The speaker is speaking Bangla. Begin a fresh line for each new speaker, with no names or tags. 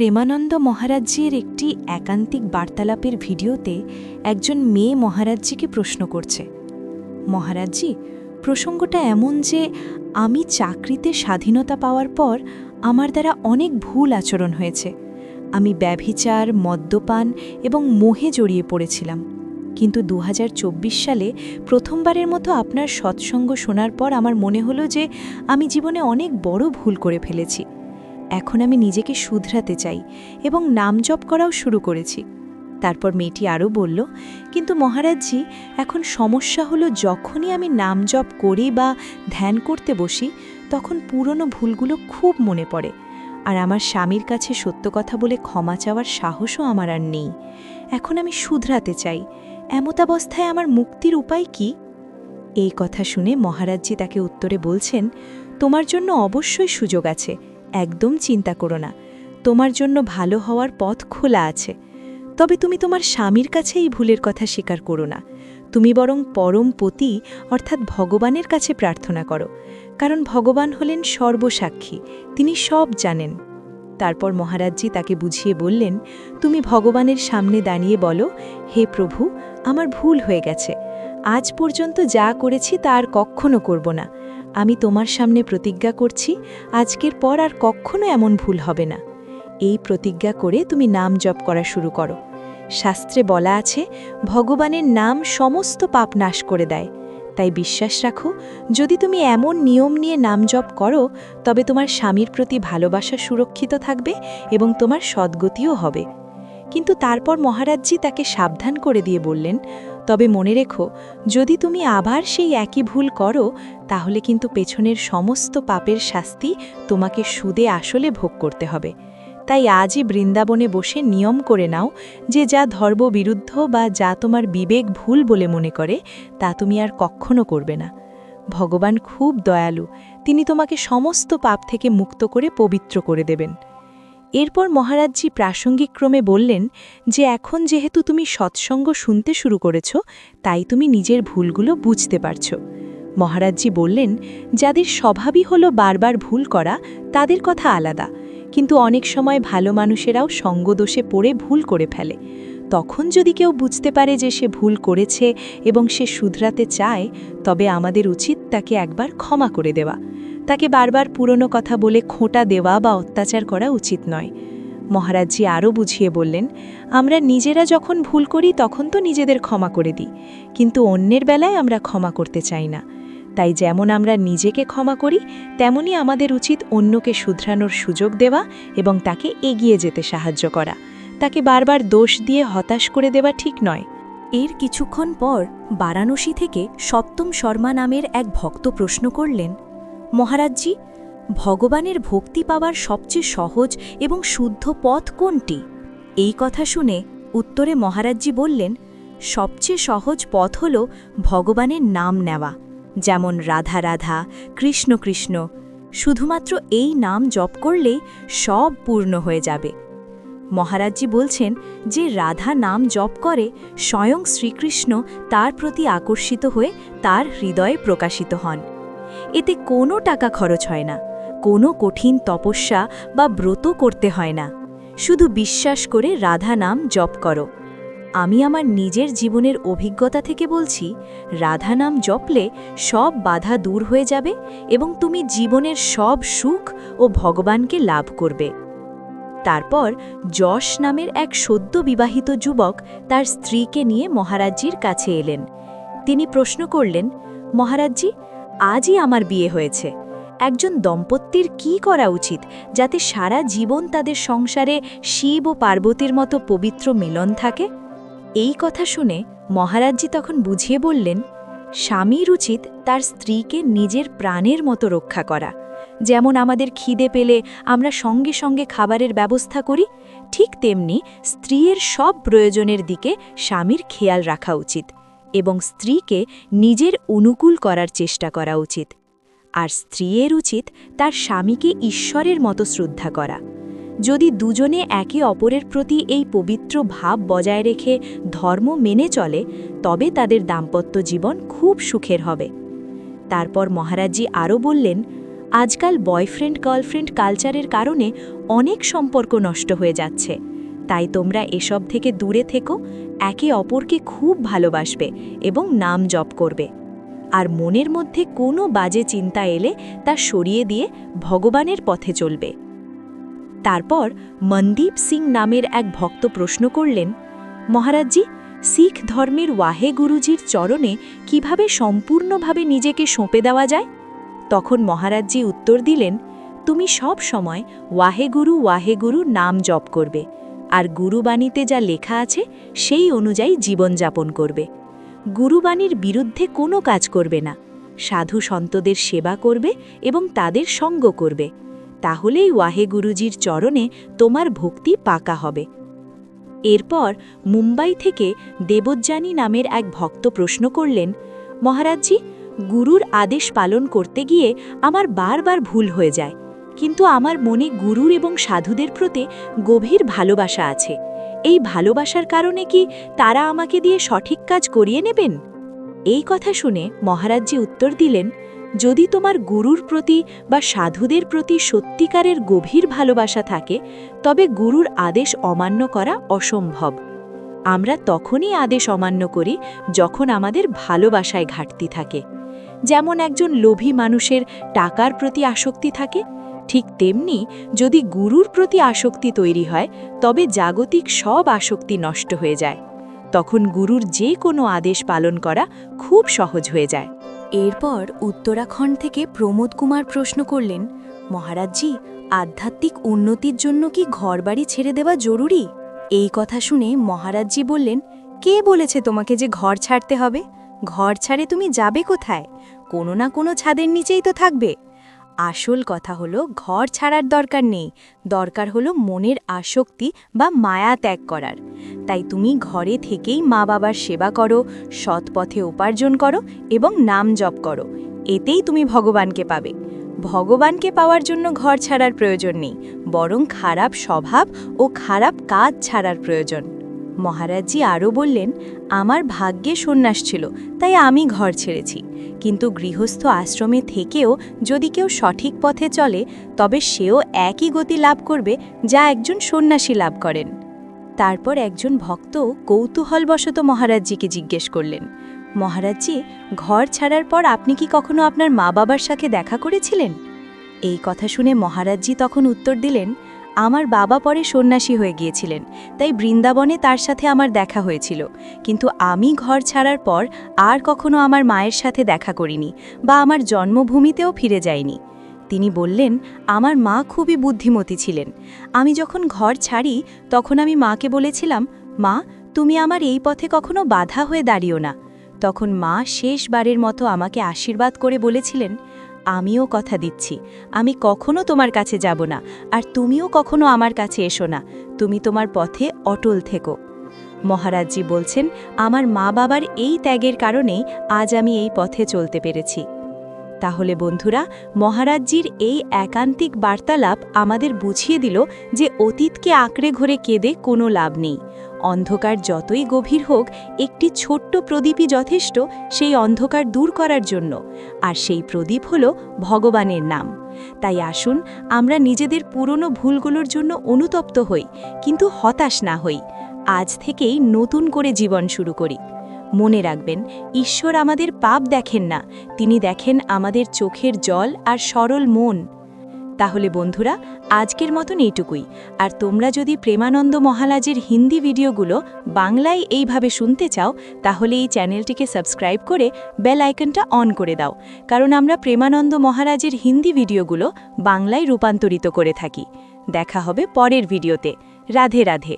প্রেমানন্দ মহারাজ্যের একটি একান্তিক বার্তালাপের ভিডিওতে একজন মেয়ে মহারাজ্যিকে প্রশ্ন করছে। মহারাজ্জি প্রসঙ্গটা এমন যে আমি চাকরিতে স্বাধীনতা পাওয়ার পর আমার দ্বারা অনেক ভুল আচরণ হয়েছে। আমি ব্যভিচার, মদ্যপান এবং মোহে জড়িয়ে পড়েছিলাম। কিন্তু দু হাজার চব্বিশ সালে প্রথমবারের মতো আপনার সৎসঙ্গ শোনার পর আমার মনে হলো যে আমি জীবনে অনেক বড় ভুল করে ফেলেছি। এখন আমি নিজেকে শুধরাতে চাই এবং নাম জপ করাও শুরু করেছি। তারপর মেয়েটি আরও বলল, কিন্তু মহারাজজি, এখন সমস্যা হলো যখনই আমি নাম জপ করি বা ধ্যান করতে বসি, তখন পুরনো ভুলগুলো খুব মনে পড়ে। আর আমার স্বামীর কাছে সত্য কথা বলে ক্ষমা চাওয়ার সাহসও আমার আর নেই। এখন আমি শুধরাতে চাই। এমতাবস্থায় আমার মুক্তির উপায় কি? এই কথা শুনে মহারাজজি তাকে উত্তরে বলছেন, তোমার জন্য অবশ্যই সুযোগ আছে। একদম চিন্তা করো না। তোমার জন্য ভালো হওয়ার পথ খোলা আছে। তবে তুমি তোমার স্বামীর কাছে এই ভুলের কথা স্বীকার করো না। তুমি বরং পরম পতি, অর্থাৎ ভগবানের কাছে প্রার্থনা করো। কারণ ভগবান হলেন সর্বসাক্ষী, তিনি সব জানেন। তারপর মহারাজজি তাকে বুঝিয়ে বললেন, তুমি ভগবানের সামনে দাঁড়িয়ে বলো, হে প্রভু, আমার ভুল হয়ে গেছে। আজ পর্যন্ত যা করেছি তা আর কখনো করব না। আমি তোমার সামনে প্রতিজ্ঞা করছি, আজকের পর আর কখনো এমন ভুল হবে না। এই প্রতিজ্ঞা করে তুমি নাম জপ করা শুরু করো। শাস্ত্রে বলা আছে, ভগবানের নাম সমস্ত পাপ নাশ করে দেয়। তাই বিশ্বাস রাখো, যদি তুমি এমন নিয়ম নিয়ে নাম জপ করো, তবে তোমার স্বামীর প্রতি ভালোবাসা সুরক্ষিত থাকবে এবং তোমার সদ্গতিও হবে। কিন্তু তারপর মহারাজজি তাকে সাবধান করে দিয়ে বললেন তবে মনে রেখো, যদি তুমি আবার সেই একই ভুল করো, তাহলে কিন্তু পেছনের সমস্ত পাপের শাস্তি তোমাকে সুদে আসলে ভোগ করতে হবে। তাই আজই বৃন্দাবনে বসে নিয়ম করে নাও যে যা ধর্মবিরুদ্ধ বা যা তোমার বিবেক ভুল বলে মনে করে, তা তুমি আর কখনো করবে না। ভগবান খুব দয়ালু, তিনি তোমাকে সমস্ত পাপ থেকে মুক্ত করে পবিত্র করে দেবেন। এরপর মহারাজজি প্রাসঙ্গিক ক্রমে বললেন যে এখন যেহেতু তুমি সৎসঙ্গ শুনতে শুরু করেছ, তাই তুমি নিজের ভুলগুলো বুঝতে পারছ। মহারাজজি বললেন, যাদের স্বভাবই হলো বারবার ভুল করা, তাদের কথা আলাদা। কিন্তু অনেক সময় ভালো মানুষেরাও সঙ্গদোষে পড়ে ভুল করে ফেলে। তখন যদি কেউ বুঝতে পারে যে সে ভুল করেছে এবং সে শুধরাতে চায়, তবে আমাদের উচিত তাকে একবার ক্ষমা করে দেওয়া। তাকে বারবার পুরনো কথা বলে খোঁটা দেওয়া বা অত্যাচার করা উচিত নয়। মহারাজজি আরও বুঝিয়ে বললেন, আমরা নিজেরা যখন ভুল করি, তখন তো নিজেদের ক্ষমা করে দিই। কিন্তু অন্যের বেলায় আমরা ক্ষমা করতে চাই না। তাই যেমন আমরা নিজেকে ক্ষমা করি, তেমনি আমাদের উচিত অন্যকে শুধরানোর সুযোগ দেওয়া এবং তাকে এগিয়ে যেতে সাহায্য করা। তাকে বারবার দোষ দিয়ে হতাশ করে দেওয়া ঠিক নয়।
এর কিছুক্ষণ পর বারাণসী থেকে সপ্তম শর্মা নামের এক ভক্ত প্রশ্ন করলেন মহারাজজি, ভগবানের ভক্তি পাওয়ার সবচেয়ে সহজ এবং শুদ্ধ পথ কোনটি? এই কথা শুনে উত্তরে মহারাজজি বললেন, সবচেয়ে সহজ পথ হল ভগবানের নাম নেওয়া, যেমন রাধা রাধা, কৃষ্ণ কৃষ্ণ। শুধুমাত্র এই নাম জপ করলেই সব পূর্ণ হয়ে যাবে। মহারাজজি বলছেন যে রাধা নাম জপ করে স্বয়ং শ্রীকৃষ্ণ তার প্রতি আকর্ষিত হয়ে তার হৃদয়ে প্রকাশিত হন। এতে কোনো টাকা খরচ হয় না, কোনো কঠিন তপস্যা বা ব্রত করতে হয় না। শুধু বিশ্বাস করে রাধা নাম জপ করো। আমি আমার নিজের জীবনের অভিজ্ঞতা থেকে বলছি, রাধা নাম জপলে সব বাধা দূর হয়ে যাবে এবং তুমি জীবনের সব সুখ ও ভগবানকে লাভ করবে। তারপর যশ নামের এক সদ্য বিবাহিত যুবক তার স্ত্রীকে নিয়ে মহারাজজির কাছে এলেন। তিনি প্রশ্ন করলেন, মহারাজজি আজই আমার বিয়ে হয়েছে। একজন দম্পতির কি করা উচিত যাতে সারা জীবন তাদের সংসারে শিব ও পার্বতীর মতো পবিত্র মিলন থাকে? এই কথা শুনে মহারাজজি তখন বুঝিয়ে বললেন, স্বামীর উচিত তার স্ত্রীকে নিজের প্রাণের মতো রক্ষা করা। যেমন আমাদের খিদে পেলে আমরা সঙ্গে সঙ্গে খাবারের ব্যবস্থা করি, ঠিক তেমনি স্ত্রীর সব প্রয়োজনের দিকে স্বামীর খেয়াল রাখা উচিত। এবং স্ত্রীকে নিজের অনুকূল করার চেষ্টা করা উচিত। আর স্ত্রীর উচিত তার স্বামীকে ঈশ্বরের মতো শ্রদ্ধা করা। যদি দুজনে একে অপরের প্রতি এই পবিত্র ভাব বজায় রেখে ধর্ম মেনে চলে, তবে তাদের দাম্পত্য জীবন খুব সুখের হবে। তারপর মহারাজজি আরও বললেন, আজকাল বয়ফ্রেন্ড গার্লফ্রেন্ড কালচারের কারণে অনেক সম্পর্ক নষ্ট হয়ে যাচ্ছে। তাই তোমরা এসব থেকে দূরে থেকো, একে অপরকে খুব ভালোবাসবে এবং নাম জপ করবে। আর মনের মধ্যে কোনো বাজে চিন্তা এলে তা সরিয়ে দিয়ে ভগবানের পথে চলবে। তারপর মনদীপ সিং নামের এক ভক্ত প্রশ্ন করলেন, মহারাজজি, শিখ ধর্মের ওয়াহে গুরুজির চরণে কীভাবে সম্পূর্ণভাবে নিজেকে সঁপে দেওয়া যায়? তখন মহারাজজি উত্তর দিলেন, তুমি সব সময় ওয়াহে গুরু ওয়াহে গুরু নাম জপ করবে। আর গুরুবাণীতে যা লেখা আছে, সেই অনুযায়ী জীবনযাপন করবে। গুরুবাণীর বিরুদ্ধে কোনো কাজ করবে না। সাধু সন্তদের সেবা করবে এবং তাদের সঙ্গ করবে। তাহলেই ওয়াহে গুরুজির চরণে তোমার ভক্তি পাকা হবে। এরপর মুম্বাই থেকে দেবজ্জানী নামের এক ভক্ত প্রশ্ন করলেন, মহারাজজি, গুরুর আদেশ পালন করতে গিয়ে আমার বারবার ভুল হয়ে যায়। কিন্তু আমার মনে গুরুর এবং সাধুদের প্রতি গভীর ভালোবাসা আছে। এই ভালোবাসার কারণে কি তারা আমাকে দিয়ে সঠিক কাজ করিয়ে নেবেন? এই কথা শুনে মহারাজজি উত্তর দিলেন, যদি তোমার গুরুর প্রতি বা সাধুদের প্রতি সত্যিকারের গভীর ভালোবাসা থাকে, তবে গুরুর আদেশ অমান্য করা অসম্ভব। আমরা তখনই আদেশ অমান্য করি যখন আমাদের ভালোবাসায় ঘাটতি থাকে। যেমন একজন লোভী মানুষের টাকার প্রতি আসক্তি থাকে ঠিক তেমনি যদি গুরুর প্রতি আসক্তি তৈরি হয়, তবে জাগতিক সব আসক্তি নষ্ট হয়ে যায়। তখন গুরুর যে কোনো আদেশ পালন করা খুব সহজ হয়ে যায়। এরপর উত্তরাখণ্ড থেকে প্রমোদ কুমার প্রশ্ন করলেন, মহারাজজি, আধ্যাত্মিক উন্নতির জন্য কি ঘরবাড়ি ছেড়ে দেওয়া জরুরি? এই কথা শুনে মহারাজজি বললেন, কে বলেছে তোমাকে যে ঘর ছাড়তে হবে? ঘর ছাড়ে তুমি যাবে কোথায়? কোনো না কোনো ছাদের নিচেই তো থাকবে। আসল কথা হলো, ঘর ছাড়ার দরকার নেই। দরকার হলো মনের আসক্তি বা মায়া ত্যাগ করার। তাই তুমি ঘরে থেকেই মা বাবার সেবা করো, সৎ পথে উপার্জন করো এবং নাম জপ করো। এতেই তুমি ভগবানকে পাবে। ভগবানকে পাওয়ার জন্য ঘর ছাড়ার প্রয়োজন নেই, বরং খারাপ স্বভাব ও খারাপ কাজ ছাড়ার প্রয়োজন। মহারাজজি আরও বললেন, আমার ভাগ্যে সন্ন্যাস ছিল, তাই আমি ঘর ছেড়েছি। কিন্তু গৃহস্থ আশ্রমে থেকেও যদি কেউ সঠিক পথে চলে, তবে সেও একই গতি লাভ করবে যা একজন সন্ন্যাসী লাভ করেন। তারপর একজন ভক্ত কৌতূহলবশত মহারাজজিকে জিজ্ঞেস করলেন, মহারাজজি, ঘর ছাড়ার পর আপনি কি কখনো আপনার মা বাবার সাথে দেখা করেছিলেন? এই কথা শুনে মহারাজজি তখন উত্তর দিলেন আমার বাবা পরে সন্ন্যাসী হয়ে গিয়েছিলেন, তাই বৃন্দাবনে তার সাথে আমার দেখা হয়েছিল। কিন্তু আমি ঘর ছাড়ার পর আর কখনো আমার মায়ের সাথে দেখা করিনি বা আমার জন্মভূমিতেও ফিরে যাইনি। তিনি বললেন, আমার মা খুবই বুদ্ধিমতী ছিলেন। আমি যখন ঘর ছাড়ি, তখন আমি মাকে বলেছিলাম, মা, তুমি আমার এই পথে কখনো বাধা হয়ে দাঁড়িও না তখন মা শেষবারের মতো আমাকে আশীর্বাদ করে বলেছিলেন আমিও কথা দিচ্ছি। আমি কখনো তোমার কাছে যাব না, আর তুমিও কখনো আমার কাছে এসো না। তুমি তোমার পথে অটল থেকো। মহারাজজি বলছেন, আমার মা বাবার এই ত্যাগের কারণেই আজ আমি এই পথে চলতে পেরেছি। তাহলে বন্ধুরা, মহারাজজির এই একান্তিক বার্তালাপ আমাদের বুঝিয়ে দিল যে অতীতকে আঁকড়ে ঘরে কেঁদে কোনো লাভ নেই। অন্ধকার যতই গভীর হোক, একটি ছোট্ট প্রদীপই যথেষ্ট সেই অন্ধকার দূর করার জন্য। আর সেই প্রদীপ হল ভগবানের নাম। তাই আসুন, আমরা নিজেদের পুরনো ভুলগুলোর জন্য অনুতপ্ত হই, কিন্তু হতাশ না হই। আজ থেকেই নতুন করে জীবন শুরু করি। মনে রাখবেন, ঈশ্বর আমাদের পাপ দেখেন না, তিনি দেখেন আমাদের চোখের জল আর সরল মন। তাহলে বন্ধুরা, আজকের মতন এইটুকুই। আর তোমরা যদি প্রেমানন্দ মহালাজের হিন্দি ভিডিওগুলো বাংলায় এইভাবে শুনতে চাও, তাহলে এই চ্যানেলটিকে সাবস্ক্রাইব করে বেল আইকনটা অন করে দাও। কারণ আমরা প্রেমানন্দ মহারাজের হিন্দি ভিডিওগুলো বাংলায় রূপান্তরিত করে থাকি। দেখা হবে পরের ভিডিওতে। রাধে রাধে।